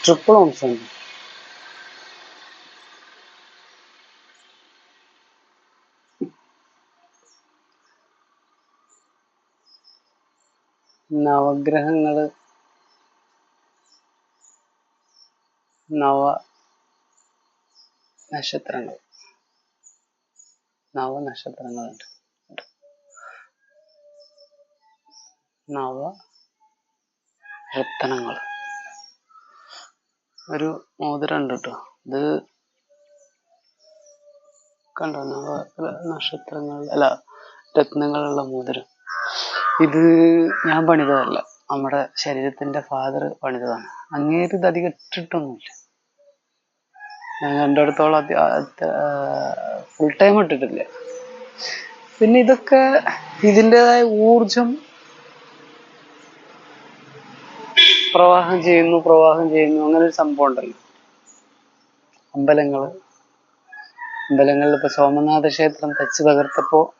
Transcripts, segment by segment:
Triple ons ഉണ്ട് നവഗ്രഹങ്ങൾ നവ നക്ഷത്രങ്ങൾ നവ നക്ഷത്രങ്ങളുണ്ട് നവ രത്നങ്ങൾ ഒരു മോതിരം ഉണ്ട് കേട്ടോ ഇത് കണ്ടോ? നക്ഷത്രങ്ങൾ അല്ല രത്നങ്ങളുള്ള മോതിരം. ഇത് ഞാൻ പണിതതല്ല. നമ്മുടെ ശരീരത്തിന്റെ ഫാദർ പണിതതാണ്. അങ്ങേര് ഇത് അധികം ഇട്ടിട്ടൊന്നുമില്ല. ഞാൻ കണ്ടിടത്തോളം ഫുൾ ടൈം ഇട്ടിട്ടില്ല. പിന്നെ ഇതൊക്കെ ഇതിന്റെതായ ഊർജം പ്രവാഹം ചെയ്യുന്നു പ്രവാഹം ചെയ്യുന്നു അങ്ങനെ ഒരു സംഭവം ഉണ്ടല്ലോ. അമ്പലങ്ങൾ. അമ്പലങ്ങളിൽ ഇപ്പൊ സോമനാഥ ക്ഷേത്രം തച്ച് തകർത്തപ്പോ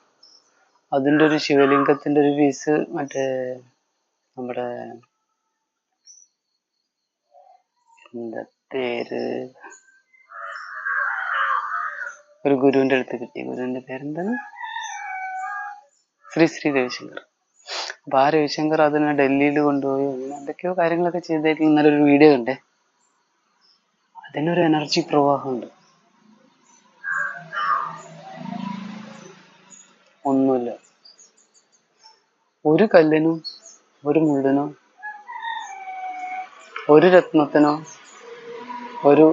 അതിന്റെ ഒരു ശിവലിംഗത്തിന്റെ ഒരു പീസ് മറ്റേ നമ്മുടെ എന്താ പേര്? ഒരു ഗുരുവിന്റെ അടുത്ത് കിട്ടി. ഗുരുവിന്റെ പേരെന്താണ്? ശ്രീ ശ്രീ രവിശങ്കർ. അപ്പൊ ആ രവിശങ്കർ അതിനെ ഡൽഹിയിൽ കൊണ്ടുപോയി അങ്ങനെ എന്തൊക്കെയോ കാര്യങ്ങളൊക്കെ ചെയ്തായിട്ട് ഇന്നലെ ഒരു വീഡിയോ കണ്ടേ. അതിനൊരു എനർജി പ്രവാഹമുണ്ട്. ഒന്നുമില്ല. ഒരു കല്ലിനും ഒരു മുള്ളിനോ ഒരു രത്നത്തിനോ ഒരു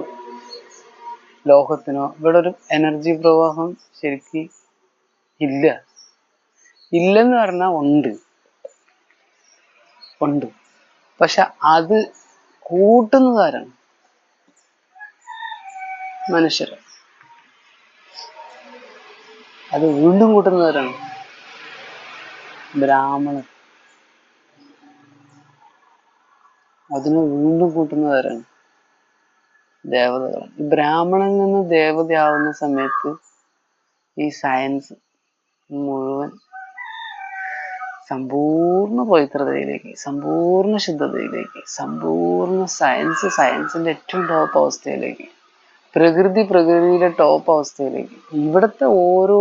ലോഹത്തിനോ ഇവിടെ ഒരു എനർജി പ്രവാഹം ശരിക്ക് ഇല്ല. ഇല്ലെന്ന് പറഞ്ഞാൽ ഉണ്ട്. ഉണ്ട്. പക്ഷെ അത് കൂട്ടുന്നതാരാണ്? മനുഷ്യർ. അത് വീണ്ടും കൂട്ടുന്നവരാണ് ബ്രാഹ്മണർ. അതിനെ വീണ്ടും കൂട്ടുന്നവരാണ് ദേവതകൾ ഈ ബ്രാഹ്മണൻ നിന്ന് ദേവതയാവുന്ന സമയത്ത് ഈ സയൻസ് മുഴുവൻ സമ്പൂർണ പവിത്രതയിലേക്ക് സമ്പൂർണ ശുദ്ധതയിലേക്ക് സമ്പൂർണ സയൻസ് സയൻസിന്റെ ഏറ്റവും ടോപ്പ് അവസ്ഥയിലേക്ക് പ്രകൃതി പ്രകൃതിയുടെ ടോപ്പ് അവസ്ഥയിലേക്ക്. ഇവിടുത്തെ ഓരോ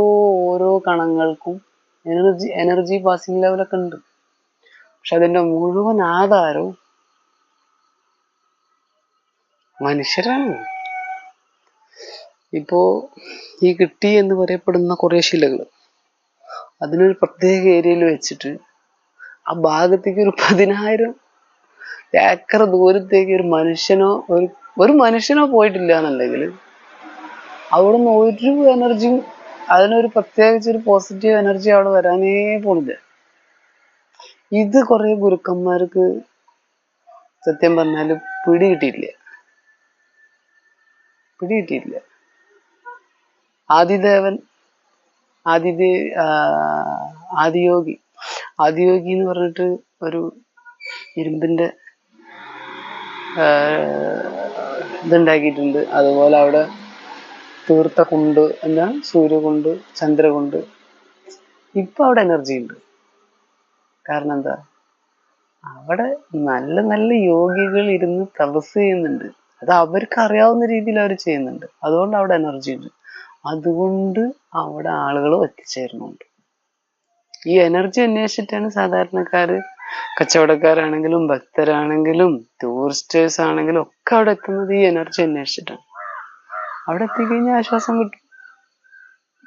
ഓരോ കണങ്ങൾക്കും എനർജി എനർജി പാസിംഗ് ലെവലൊക്കെ ഉണ്ട്. പക്ഷെ അതിന്റെ മുഴുവൻ ആധാരവും മനുഷ്യരാണ്. ഇപ്പോ ഈ കിട്ടി എന്ന് പറയപ്പെടുന്ന കുറെ ശിലകൾ അതിനൊരു പ്രത്യേക ഏരിയയിൽ വെച്ചിട്ട് ആ ഭാഗത്തേക്ക് ഒരു പതിനായിരം ഏക്കർ ദൂരത്തേക്ക് ഒരു മനുഷ്യനോ ഒരു ഒരു മനുഷ്യനോ പോയിട്ടില്ല എന്നുണ്ടെങ്കിൽ അവിടുന്ന് ഒരു എനർജിയും അതിനൊരു പ്രത്യേകിച്ച് ഒരു പോസിറ്റീവ് എനർജി അവിടെ വരാനേ പോണില്ല. ഇത് കുറെ ഗുരുക്കന്മാർക്ക് സത്യം പറഞ്ഞാൽ പിടി കിട്ടിയിട്ടില്ല. പിടി ആദിദേവൻ ആദിദേ ആദിയോഗി. ആദിയോഗി എന്ന് പറഞ്ഞിട്ട് ഒരു ഇരുമ്പിന്റെ ഇതുണ്ടാക്കിയിട്ടുണ്ട്. അതുപോലെ അവിടെ തീർത്ത കുണ്ട് എന്താ സൂര്യകുണ്ട് ചന്ദ്രകുണ്ട്. ഇപ്പൊ അവിടെ എനർജി ഉണ്ട്. കാരണം എന്താ? അവിടെ നല്ല നല്ല യോഗികൾ ഇരുന്ന് തപസ് ചെയ്യുന്നുണ്ട്. അത് അവർക്ക് അറിയാവുന്ന രീതിയിൽ അവർ ചെയ്യുന്നുണ്ട്. അതുകൊണ്ട് അവിടെ എനർജി ഉണ്ട്. അതുകൊണ്ട് അവിടെ ആളുകൾ എത്തിച്ചേരുന്നുണ്ട് ഈ എനർജി അന്വേഷിച്ചിട്ടാണ് സാധാരണക്കാര് കച്ചവടക്കാരാണെങ്കിലും ഭക്തരാണെങ്കിലും ടൂറിസ്റ്റേഴ്സ് ആണെങ്കിലും ഒക്കെ അവിടെ എത്തുന്നത് ഈ എനർജി അന്വേഷിച്ചിട്ടാണ്. അവിടെ എത്തിക്കഴിഞ്ഞാൽ ആശ്വാസം കിട്ടും.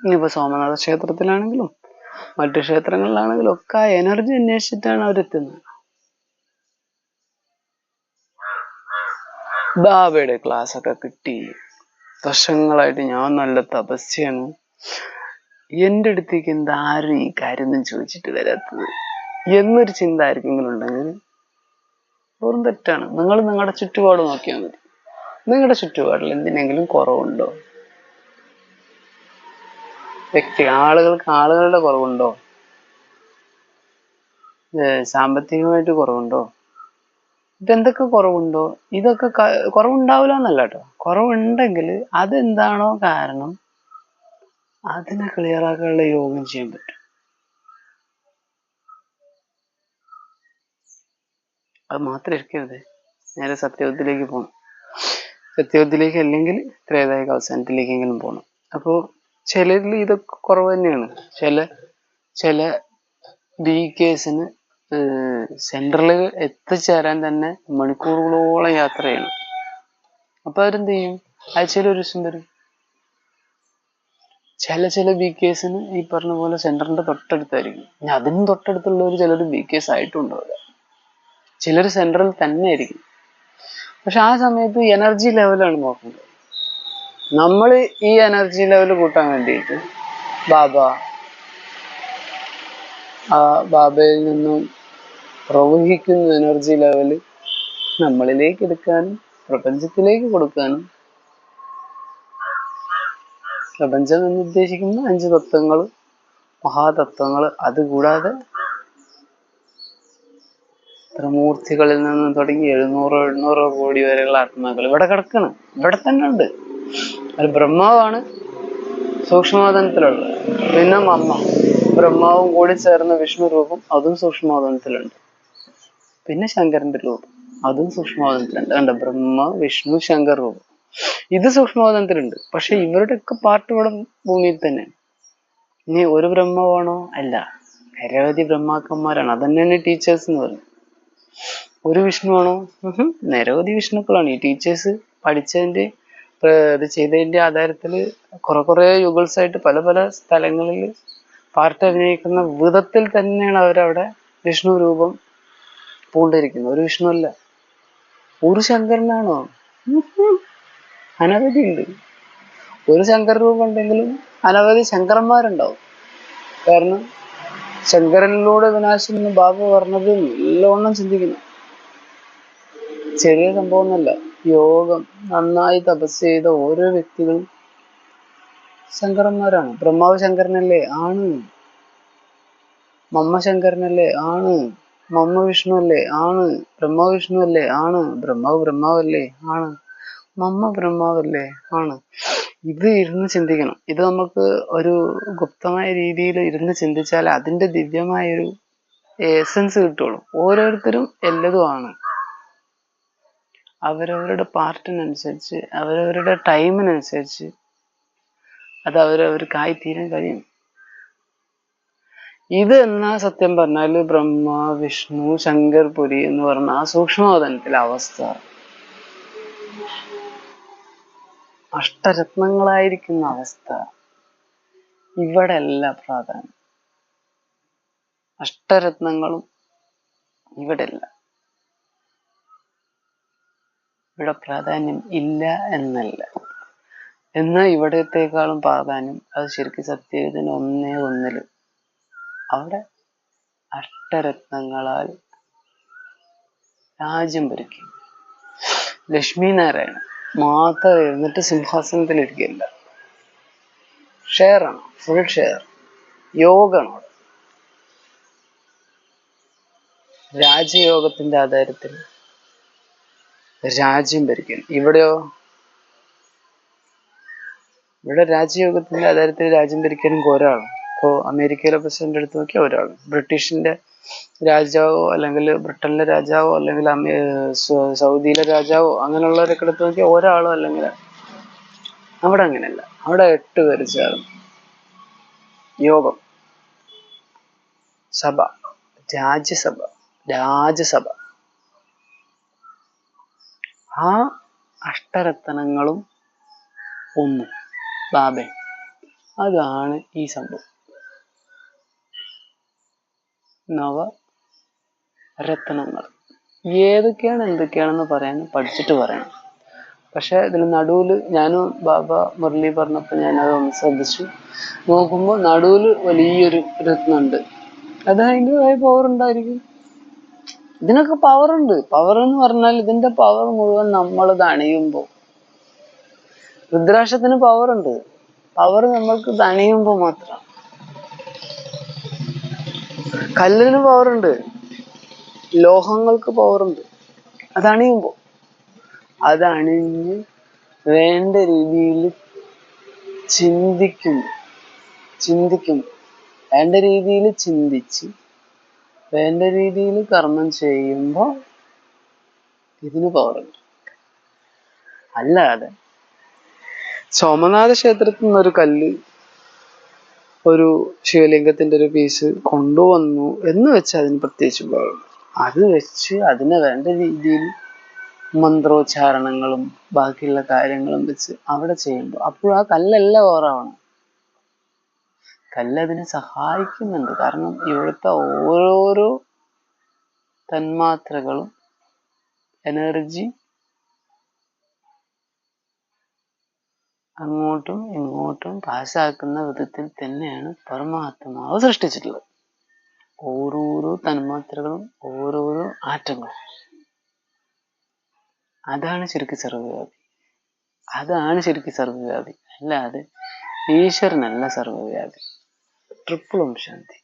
ഇനിയിപ്പോ സോമനാഥ ക്ഷേത്രത്തിലാണെങ്കിലും മറ്റു ക്ഷേത്രങ്ങളിലാണെങ്കിലും ഒക്കെ ആ എനർജി അന്വേഷിച്ചിട്ടാണ് അവരെത്തുന്നത് ബാബയുടെ ക്ലാസ് ഒക്കെ കിട്ടി. വർഷങ്ങളായിട്ട് ഞാൻ നല്ല തപസ്യാണ്. എന്റെ അടുത്തേക്ക് എന്താ ആരും ഈ കാര്യമൊന്നും ചോദിച്ചിട്ട് വരാത്തത്? എന്നൊരു ചിന്ത ആർക്കെങ്കിലും ഉണ്ടെങ്കിൽ വെറും തെറ്റാണ്. നിങ്ങൾ നിങ്ങളുടെ ചുറ്റുപാട് നോക്കിയാൽ മതി. നിങ്ങളുടെ ചുറ്റുപാടിൽ എന്തിനെങ്കിലും കുറവുണ്ടോ? വ്യക്തി ആളുകൾക്ക് ആളുകളുടെ കുറവുണ്ടോ? സാമ്പത്തികമായിട്ട് കുറവുണ്ടോ? ഇതെന്തൊക്കെ കുറവുണ്ടോ? ഇതൊക്കെ കുറവുണ്ടാവില്ല എന്നല്ല കേട്ടോ കുറവുണ്ടെങ്കിൽ അതെന്താണോ കാരണം അതിനെ ക്ലിയർ ആക്കാനുള്ള യോഗം ചെയ്യാൻ പറ്റും. അത് മാത്രം ഇരിക്കരുത്. നേരെ സത്യവത്തിലേക്ക് പോകണം സത്യവത്തിലേക്ക് അല്ലെങ്കിൽ ത്രേതായിക അവസാനത്തിലേക്കെങ്കിലും പോകണം അപ്പോൾ ചിലരിൽ ഇതൊക്കെ കുറവ് തന്നെയാണ്. ചില ചില ബി കേസിന് സെൻട്രലിൽ എത്തിച്ചേരാൻ തന്നെ മണിക്കൂറുകളോളം യാത്ര ചെയ്യണം അപ്പൊ അവരെന്ത് ചെയ്യും? ആഴ്ചയിൽ ഒരു ദിവസം വരും. ചില ചില ബി കേസിന് ഈ പറഞ്ഞ പോലെ സെന്ററിന്റെ തൊട്ടടുത്തായിരിക്കും. ഇനി അതിനും തൊട്ടടുത്തുള്ളവർ ചിലർ ബി കേസ് ആയിട്ടുണ്ടാവില്ല ചിലർ സെന്ററിൽ തന്നെ ആയിരിക്കും പക്ഷെ ആ സമയത്ത് എനർജി ലെവലാണ് നോക്കുന്നത് നമ്മൾ ഈ എനർജി ലെവൽ കൂട്ടാൻ വേണ്ടിയിട്ട് ബാബ ആ ബാബയിൽ നിന്നും പ്രവഹിക്കുന്ന എനർജി ലെവൽ നമ്മളിലേക്ക് എടുക്കാനും പ്രപഞ്ചത്തിലേക്ക് കൊടുക്കാനും. പ്രപഞ്ചം എന്ന് ഉദ്ദേശിക്കുന്ന അഞ്ച് തത്വങ്ങൾ മഹാതത്വങ്ങൾ അതുകൂടാതെ ത്രിമൂർത്തികളിൽ നിന്ന് തുടങ്ങി എഴുന്നൂറോ എണ്ണൂറോ കോടി വരെയുള്ള ആത്മാക്കൾ ഇവിടെ കിടക്കണം. ഇവിടെ തന്നെ ഉണ്ട്. അത് ബ്രഹ്മാവാണ് സൂക്ഷ്മതനത്തിലുള്ളത് പിന്നെ അമ്മ ബ്രഹ്മാവും കൂടി ചേർന്ന വിഷ്ണു രൂപം അതും സൂക്ഷ്മവാദനത്തിലുണ്ട് പിന്നെ ശങ്കരന്റെ രൂപം അതും സൂക്ഷ്മവാദനത്തിലുണ്ട് കണ്ട? ബ്രഹ്മ വിഷ്ണു ശങ്കർ രൂപം ഇത് സൂക്ഷ്മവാദനത്തിലുണ്ട് പക്ഷെ ഇവരുടെയൊക്കെ പാർട്ട് ഇവിടെ ഭൂമിയിൽ തന്നെ. ഇനി ഒരു ബ്രഹ്മമാണോ അല്ല. നിരവധി ബ്രഹ്മാക്കന്മാരാണ്. അതന്നെയാണ് ടീച്ചേഴ്സ് എന്ന് പറയുന്നത് ഒരു വിഷ്ണുവാണോ? നിരവധി വിഷ്ണുക്കളാണ്. ഈ ടീച്ചേഴ്സ് പഠിച്ചതിന്റെ ഇത് ചെയ്തതിന്റെ ആധാരത്തിൽ കുറെ കുറെ യുഗൾസ് ആയിട്ട് പല പല സ്ഥലങ്ങളിൽ പാർട്ട് അഭിനയിക്കുന്ന വിധത്തിൽ തന്നെയാണ് അവരവിടെ വിഷ്ണു രൂപം പൂണ്ടിരിക്കുന്നത് ഒരു വിഷ്ണു അല്ല ഒരു ശങ്കരനാണോ. അനവധി ഉണ്ട്. ഒരു ശങ്കർ രൂപം ഉണ്ടെങ്കിലും അനവധി ശങ്കരന്മാരുണ്ടാവും. കാരണം ശങ്കരനിലൂടെ വിനാശം എന്ന് ബാബ പറഞ്ഞത് നല്ലോണം ചിന്തിക്കുന്നു. ചെറിയ സംഭവമൊന്നുമല്ല. യോഗം നന്നായി തപസ് ചെയ്ത ഓരോ വ്യക്തികളും ശങ്കരന്മാരാണ്. ബ്രഹ്മാവ് ശങ്കരനല്ലേ? ആണ്. മമ്മ ശങ്കരനല്ലേ? ആണ്. മമ്മ വിഷ്ണു അല്ലേ? ആണ്. ബ്രഹ്മാവ് വിഷ്ണു അല്ലേ? ആണ്. ബ്രഹ്മാവ് ബ്രഹ്മാവല്ലേ? ആണ്. മമ്മ ബ്രഹ്മാവല്ലേ? ആണ്. ഇത് ഇരുന്ന് ചിന്തിക്കണം. ഇത് നമുക്ക് ഒരു ഗുപ്തമായ രീതിയിൽ ഇരുന്ന് ചിന്തിച്ചാൽ അതിന്റെ ദിവ്യമായൊരു എസൻസ് കിട്ടുള്ളൂ. ഓരോരുത്തരും എല്ലതും ആണ്. അവരവരുടെ പാർട്ടിനനുസരിച്ച് അവരവരുടെ ടൈമിനനുസരിച്ച് അത് അവരവർക്കായി തീരാൻ കഴിയും. ഇത് എന്നാ സത്യം പറഞ്ഞാൽ ബ്രഹ്മ വിഷ്ണു ശങ്കർ പുരി എന്ന് പറഞ്ഞ ആ സൂക്ഷ്മവതനത്തിലെ അവസ്ഥ. അഷ്ടരത്നങ്ങളായിരിക്കുന്ന അവസ്ഥ. ഇവിടെ അല്ല പ്രാധാന്യം. അഷ്ടരത്നങ്ങളും ഇവിടെ അല്ല ഇവിടെ പ്രാധാന്യം ഇല്ല എന്നല്ല. എന്നാൽ ഇവിടത്തേക്കാളും പ്രാധാന്യം അത് ശരിക്കും സത്യത്തിന് ഒന്നേ ഒന്നിൽ. അവിടെ അഷ്ടരത്നങ്ങളാൽ രാജ്യം ഭരിക്കും. ലക്ഷ്മി നാരായണൻ മാത്രം ഇരുന്നിട്ട് സിംഹാസനത്തിൽ ഇരിക്കില്ല. ഷെയർ ആണ് ഫുൾ ഷെയർ യോഗമാണ്. രാജയോഗത്തിന്റെ ആധാരത്തിൽ രാജ്യം ഭരിക്കും. ഇവിടെയോ? ഇവിടെ രാജയോഗത്തിന്റെ ആധാരത്തിൽ രാജ്യം ഭരിക്കാനും ഒരാളും ഇപ്പോ അമേരിക്കയിലെ പ്രസിഡന്റ് എടുത്തു നോക്കിയാൽ ഒരാൾ. ബ്രിട്ടീഷിന്റെ രാജാവോ അല്ലെങ്കിൽ ബ്രിട്ടനിലെ രാജാവോ അല്ലെങ്കിൽ സൗദിയിലെ രാജാവോ അങ്ങനെയുള്ളവരൊക്കെ എടുത്ത് നോക്കിയാൽ ഒരാളോ അല്ലെങ്കിൽ അവിടെ അങ്ങനെയല്ല. അവിടെ എട്ട് പേര് ചേർന്ന്. യോഗം. സഭ. രാജ്യസഭ. രാജ്യസഭ. ആ അഷ്ടരത്നങ്ങളും ഒന്ന്. ബാബെ അതാണ് ഈ സംഭവം. നവ രത്നങ്ങൾ. ഏതൊക്കെയാണ് എന്തൊക്കെയാണെന്ന് പറയാൻ പഠിച്ചിട്ട് പറയണം. പക്ഷെ ഇതിന് നടുവിൽ ഞാനും ബാബ മുരളി പറഞ്ഞപ്പോൾ ഞാനത് ഒന്ന് ശ്രദ്ധിച്ചു. നോക്കുമ്പോൾ നടുവിൽ വലിയൊരു രത്നമുണ്ട്. അത് അതിന്റെതായ പവർ ഉണ്ടായിരിക്കും. ഇതിനൊക്കെ പവർ ഉണ്ട്. പവർ എന്ന് പറഞ്ഞാൽ ഇതിന്റെ പവർ മുഴുവൻ നമ്മളത് അണിയുമ്പോൾ. രുദ്രാക്ഷത്തിന് പവർ ഉണ്ട്. പവർ നമ്മൾക്ക് ഇത് അണിയുമ്പോൾ മാത്രം. കല്ലിന് പവറുണ്ട് ലോഹങ്ങൾക്ക് പവർ ഉണ്ട്. അതണിഞ്ഞ് വേണ്ട രീതിയിൽ ചിന്തിക്കും. ചിന്തിക്കും. വേണ്ട രീതിയിൽ ചിന്തിച്ച് വേണ്ട രീതിയിൽ കർമ്മം ചെയ്യുമ്പോൾ ഇതിന് പവറുണ്ട് അല്ലാതെ സോമനാഥ ക്ഷേത്രത്തിൽ നിന്നൊരു കല്ല് ഒരു ശിവലിംഗത്തിന്റെ ഒരു പീസ് കൊണ്ടുവന്നു എന്ന് വെച്ച് അതിന് പ്രത്യേകിച്ച് ഉപയോഗം അത് വെച്ച് അതിനെ വേണ്ട രീതിയിൽ മന്ത്രോച്ചാരണങ്ങളും ബാക്കിയുള്ള കാര്യങ്ങളും വെച്ച് അവിടെ ചെയ്യുമ്പോൾ അപ്പോൾ ആ കല്ലല്ല ഓറാവണം. കല്ല് അതിനെ സഹായിക്കുന്നുണ്ട്. കാരണം ഇവിടുത്തെ ഓരോരോ തന്മാത്രകളും എനർജി അങ്ങോട്ടും ഇങ്ങോട്ടും പാസ്സാക്കുന്ന വിധത്തിൽ തന്നെയാണ് പരമാത്മാവ് സൃഷ്ടിച്ചിട്ടുള്ളത്. ഓരോരോ തന്മാത്രകളും ഓരോരോ ആറ്റങ്ങളും. അതാണ് ശരിക്കും സർവവ്യാപി. അതാണ് ശരിക്കും സർവവ്യാപി. അല്ലാതെ ഈശ്വരനല്ല സർവവ്യാപി. ട്രിപ്പിളും ശാന്തി.